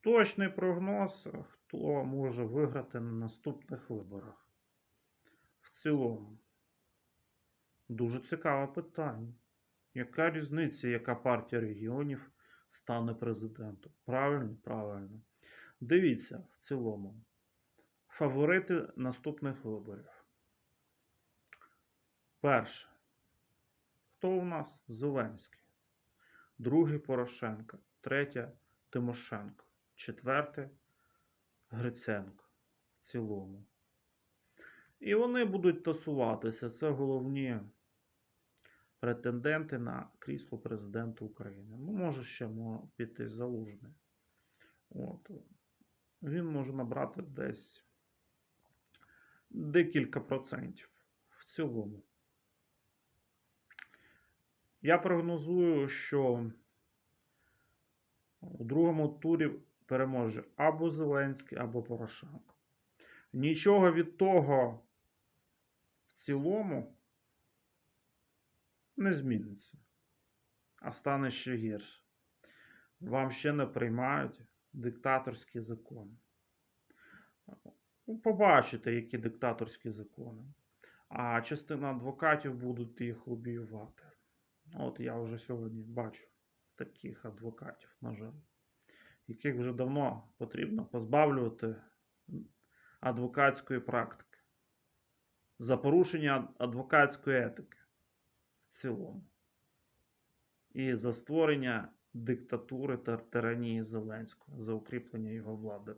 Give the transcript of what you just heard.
Точний прогноз, хто може виграти на наступних виборах. В цілому. Дуже цікаве питання. Яка різниця, яка партія регіонів стане президентом? Правильно, правильно. Дивіться в цілому. Фаворити наступних виборів. Перше. Хто у нас? Зеленський. Другий Порошенко. Третє Тимошенко. Четверте Гриценко. В цілому. І вони будуть тасуватися. Це головні претенденти на крісло президента України. Ну, може ще піти залужний. От. Він може набрати десь декілька процентів в цілому. Я прогнозую, що у другому турі переможе або Зеленський, або Порошенко. Нічого від того в цілому не зміниться, а стане ще гірше. Вам ще не приймають диктаторські закони. Ну, Побачите, які диктаторські закони. А частина адвокатів будуть їх лобіювати. От я вже сьогодні бачу таких адвокатів, на жаль, яких вже давно потрібно позбавлювати адвокатської практики за порушення адвокатської етики в цілому. І за створення диктатури та тиранії Зеленського, за укріплення його влади.